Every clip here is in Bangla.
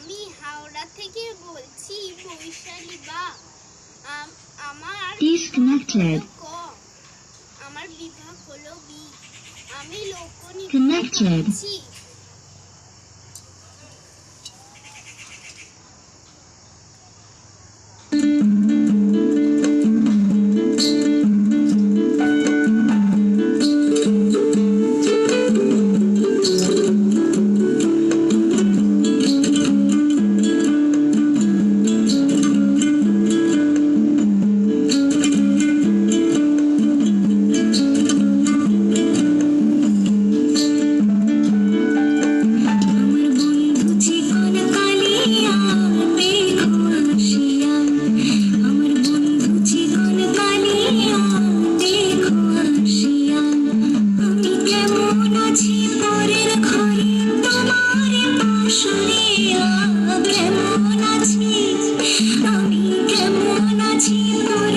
আমি হাওড়া থেকে বলছি বৈশালী বা আমার আমার বিভাগ হলো বি। আমি লোক লোকনিক 情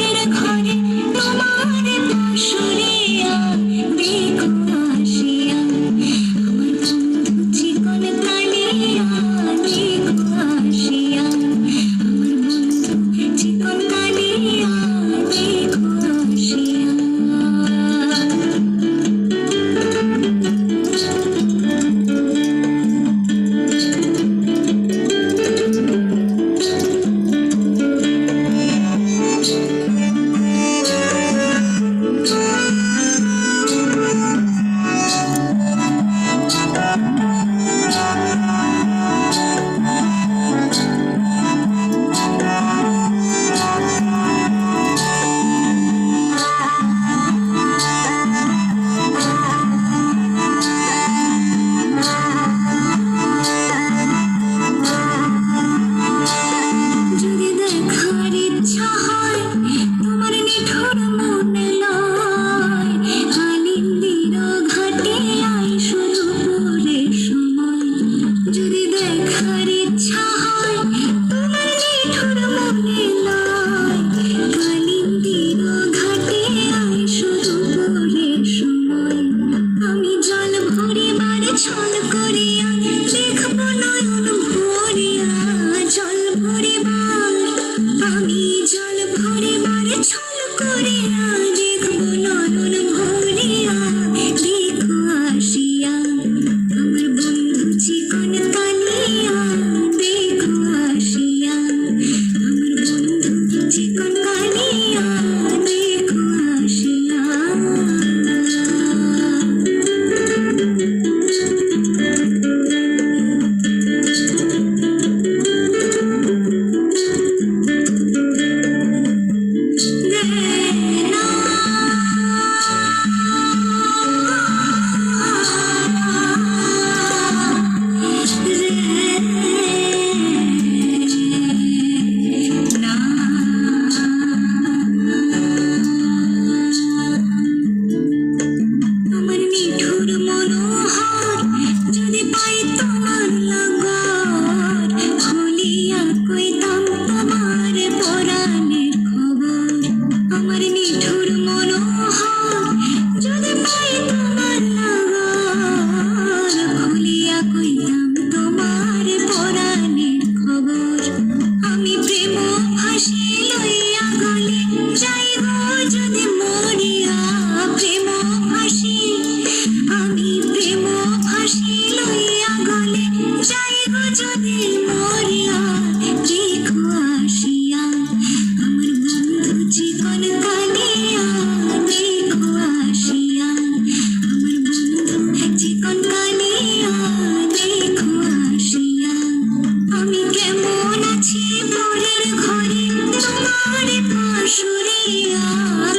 শাশুড়িয়া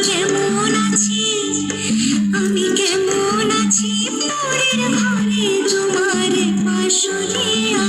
কেমন আছি? আমি কেমন আছি? পরের ঘরে তোমার পাশুরিয়া